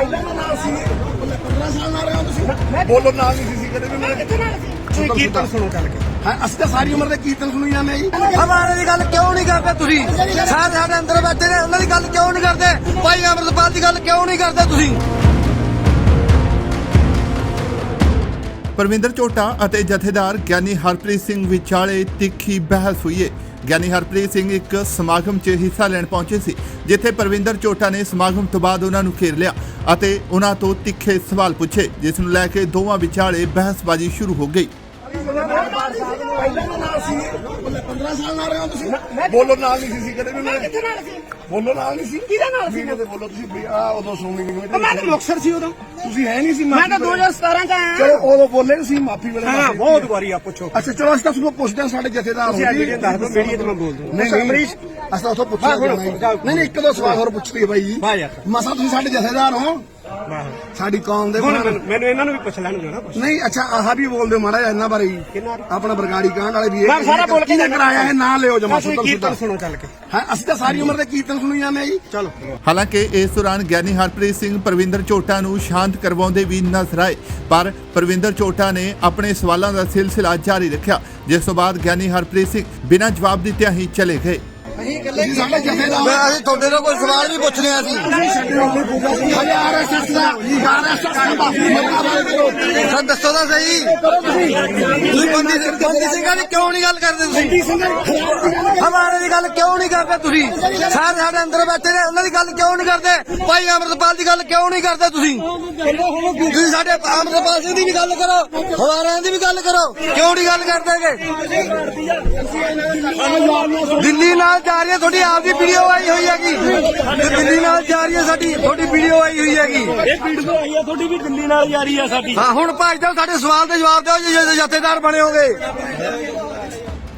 ਪਹਿਲਾਂ ਤਾਂ ਨਾਲ ਸੀ। 15 ਸਾਲ ਨਾਲ ਰਹੇ ਹੋ ਤੁਸੀਂ? ਬੋਲੋ ਨਾਲ ਨਹੀਂ ਸੀ ਕਦੇ ਵੀ ਮੈਂ ਤੁਸੀਂ ਕੀਰਤਨ ਸੁਣੋ ਚੱਲ ਕੇ। ਹਾਂ ਅਸੀਂ ਤਾਂ ਸਾਰੀ ਉਮਰ ਦੇ ਕੀਰਤਨ ਸੁਣੀ ਜਾਂਦੇ ਆ ਜੀ। ਹਮਾਰੇ ਦੀ ਗੱਲ ਕਿਉਂ ਨਹੀਂ ਕਰਦੇ ਤੁਸੀਂ? ਸਾਰੇ ਸਾਡੇ ਅੰਦਰ ਬੈਠੇ ਨੇ ਉਹਨਾਂ ਦੀ ਗੱਲ ਕਿਉਂ ਨਹੀਂ ਕਰਦੇ? ਭਾਈ ਅਮਰਤਪਾਲ ਦੀ ਗੱਲ ਕਿਉਂ ਨਹੀਂ ਕਰਦੇ ਤੁਸੀਂ? ਪਰਵਿੰਦਰ ਝੋਟਾ ਅਤੇ ਜਥੇਦਾਰ ਗਿਆਨੀ ਹਰਪ੍ਰੀਤ ਸਿੰਘ ਵਿਚਾਲੇ ਤਿੱਖੀ ਬਹਿਸ ਹੋਈ ਹੈ ਗਿਆਨੀ ਹਰਪ੍ਰੀਤ ਸਿੰਘ ਇੱਕ ਸਮਾਗਮ 'ਚ ਹਿੱਸਾ ਲੈਣ ਪਹੁੰਚੇ ਸੀ ਜਿੱਥੇ ਪਰਵਿੰਦਰ ਝੋਟਾ ਨੇ ਸਮਾਗਮ ਤੋਂ ਬਾਅਦ ਉਹਨਾਂ ਨੂੰ ਘੇਰ ਲਿਆ ਅਤੇ ਉਹਨਾਂ ਤੋਂ ਤਿੱਖੇ ਸਵਾਲ ਪੁੱਛੇ ਜਿਸ ਨੂੰ ਲੈ ਕੇ ਦੋਵਾਂ ਵਿਚਾਲੇ ਬਹਿਸਬਾਜ਼ੀ ਸ਼ੁਰੂ ਹੋ ਗਈ। ਪਹਿਲਾਂ ਤਾਂ ਨਾਲ ਸੀ। 15 ਸਾਲ ਨਾਲ ਰਹੇ ਹੋ ਤੁਸੀਂ ਬੋਲੋ ਨਾਲ ਨਹੀਂ ਸੀ ਕਦੇ ਵੀ ਮੈਂ ਕਿੱਥੇ ਨਾਲ ਸੀ? ਬੋਲੋ ਨਾਲ ਨਹੀਂ ਸੀ ਕਿਹਦੇ ਨਾਲ ਸੀ? ਤੇ ਬੋਲੋ ਤੁਸੀਂ ਵੀ ਆ ਉਦੋਂ ਸੁਣੀ ਨਹੀਂ ਮੈਂ ਤਾਂ ਮੁਕਸਰ ਸੀ ਉਦੋਂ ਤੁਸੀਂ ਹੈ ਨਹੀਂ ਸੀ ਮੈਂ ਤਾਂ ਵੇਲੇ। 2017 ਚ ਆਇਆ ਚਲੋ ਉਦੋਂ ਬੋਲੇ ਸੀ ਮਾਫੀ ਵੇਲੇ ਹਾਂ ਬਹੁਤ ਵਾਰੀ ਆ ਪੁੱਛੋ ਅੱਛਾ ਚਲੋ ਅਸੀਂ ਤਾਂ ਤੁਹਾਨੂੰ ਪੁੱਛਦੇ ਹਾਂ ਸਾਡੇ ਜਥੇਦਾਰ ਤੁਸੀਂ ਹੋ ਆ ਜੀ। ਵੀਡੀਓ ਦੱਸ ਦਿਓ ਮੀਡੀਆ ਤੇ ਮੈਂ ਬੋਲ ਦੂੰ ਨਹੀਂ ਨਹੀਂ ਅਮਰੀਸ਼ ਅਸੀਂ ਤਾਂ ਉੱਥੋਂ ਪੁੱਛਿਆ ਹਾਂ, ਜਾਣਾ। ਜਾਓ। ਨਹੀਂ ਨਹੀਂ ਇੱਕ ਦੋ ਸਵਾਲ ਹੋਰ ਪੁੱਛਦੇ ਬਾਈ ਜੀ ਵਾਹ ਯਾਰ। ਮਸਾ ਤੁਸੀਂ ਸਾਡੇ ਜਥੇਦਾਰ ਹੋ ਸਾਡੀ ਕੌਮ ਦੇ ਹੁਣ ਮੈਨੂੰ ਮੈਨੂੰ ਇਹਨਾਂ ਨੂੰ ਵੀ ਪੁੱਛ ਲੈਣ ਦਿਓ ਨਾ ਕੁਛ। ਨਹੀਂ ਅੱਛਾ ਆਹ ਵੀ ਬੋਲਦੇ ਹੋ ਮਾੜਾ ਜਿਹਾ ਇਹਨਾਂ ਬਾਰੇ ਹੀ? ਆਪਣਾ ਬਰਗਾੜੀ ਕਾਂਡ ਵਾਲੇ ਵੀ ਇਹ ਮੈਂ ਸਾਰਾ ਬੋਲ ਕੇ ਕਿਹਨੇ ਕਰਾਇਆ ਇਹ? ਨਾਂ ਲਿਓ ਜਮਾ ਤੁਸੀਂ ਕੀਰਤਨ ਸੁਣੋ ਚੱਲ ਕੇ। ਹਾਂ ਅਸੀਂ ਤਾਂ ਸਾਰੀ ਉਮਰ ਦੇ ਕੀਰਤਨ ਸੁਣੀ ਜਾਂਦੇ ਆ ਜੀ। ਚਲੋ। ਹਾਲਾਂਕਿ ਇਸ ਦੌਰਾਨ ਗਿਆਨੀ ਹਰਪ੍ਰੀਤ ਸਿੰਘ ਪਰਵਿੰਦਰ ਝੋਟਾ ਨੂੰ ਸ਼ਾਂਤ ਕਰਵਾਉਂਦੇ ਵੀ ਨਜ਼ਰ ਆਏ ਪਰ ਪਰਵਿੰਦਰ ਝੋਟਾ ਨੇ ਆਪਣੇ ਸਵਾਲਾਂ ਦਾ ਸਿਲਸਿਲਾ ਜਾਰੀ ਰੱਖਿਆ ਜਿਸ ਤੋਂ ਬਾਅਦ ਗਿਆਨੀ ਹਰਪ੍ਰੀਤ ਸਿੰਘ ਬਿਨਾਂ ਜਵਾਬ ਦਿੱਤਿਆਂ ਹੀ ਚਲੇ ਗਏ। ਤੁਸੀਂ ਸਾਡੇ ਜਥੇਦਾਰ ਮੈਂ ਅਸੀਂ ਤੁਹਾਡੇ ਤੋਂ ਕੋਈ ਸਵਾਲ ਵੀ ਪੁੱਛ ਰਹੇ ਸੀ ਹਲੇ ਆਰਐਸਐਸ ਦਾ ਆਰਐਸਐਸ ਦਾ ਸਰ ਦੱਸੋ ਤਾਂ ਸਹੀ। ਤੁਸੀਂ ਬੰਦੀ ਬੰਦੀ ਸਿੰਘਾਂ ਦੀ ਕਿਉਂ ਨਹੀਂ ਗੱਲ ਕਰਦੇ ਤੁਸੀਂ? ਹਮਾਰੇ ਦੀ ਗੱਲ ਕਿਉਂ ਨਹੀਂ ਕਰਦੇ ਤੁਸੀਂ? ਸਾਰੇ ਸਾਡੇ ਅੰਦਰ ਬੈਠੇ ਨੇ ਉਹਨਾਂ ਦੀ ਗੱਲ ਕਿਉਂ ਨਹੀਂ ਕਰਦੇ? ਭਾਈ ਅਮਰਤਪਾਲ ਦੀ ਗੱਲ ਕਿਉਂ ਨਹੀਂ ਕਰਦੇ ਤੁਸੀਂ? ਤੁਸੀਂ ਸਾਡੇ ਅਮਰਤਪਾਲ ਸਿੰਘ ਦੀ ਵੀ ਗੱਲ ਕਰੋ ਹਵਾਰਿਆਂ ਦੀ ਵੀ ਗੱਲ ਕਰੋ। ਕਿਉਂ ਨਹੀਂ ਗੱਲ ਕਰਦੇਗੇ? ਦਿੱਲੀ ਨਾਲ ਜਾ ਰਹੀ ਹੈ ਤੁਹਾਡੀ ਆਪ ਦੀ ਵੀਡੀਓ ਆਈ ਹੋਈ ਹੈਗੀ। ਦਿੱਲੀ ਨਾਲ ਜਾ ਰਹੀ ਹੈ ਸਾਡੀ ਤੁਹਾਡੀ ਵੀਡੀਓ ਆਈ ਹੋਈ ਹੈਗੀ। ਇਹ ਵੀਡੀਓ ਆਈ ਆ ਤੁਹਾਡੀ ਵੀ ਦਿੱਲੀ ਨਾਲ ਜਾਰੀ ਆ ਸਾਡੀ। ਹਾਂ ਹੁਣ ਭਾਈ ਸਾਹਿਬ ਸਾਡੇ ਸਵਾਲ ਦੇ ਜਵਾਬ ਦਿਓ ਜੇ ਜੇ ਜਥੇਦਾਰ ਬਣੇ ਹੋਗੇ।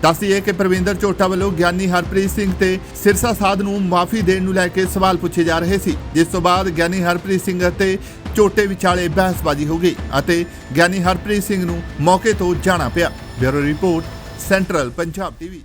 ਦੱਸਦੀਏ ਕਿ ਪ੍ਰਵਿੰਦਰ ਝੋਟਾ ਵੱਲੋਂ ਗਿਆਨੀ ਹਰਪ੍ਰੀਤ ਸਿੰਘ ਤੇ ਸਿਰਸਾ ਸਾਧ ਨੂੰ ਮਾਫੀ ਦੇਣ ਨੂੰ ਲੈ ਕੇ ਸਵਾਲ ਪੁੱਛੇ ਜਾ ਰਹੇ ਸੀ ਜਿਸ ਤੋਂ ਬਾਅਦ ਗਿਆਨੀ ਹਰਪ੍ਰੀਤ ਸਿੰਘ ਅਤੇ ਝੋਟੇ ਵਿਚਾਲੇ ਬਹਿਸਬਾਜ਼ੀ ਹੋ ਗਈ ਅਤੇ ਗਿਆਨੀ ਹਰਪ੍ਰੀਤ ਸਿੰਘ ਨੂੰ ਮੌਕੇ ਤੋਂ ਜਾਣਾ ਪਿਆ। Bureau report central Punjab TV.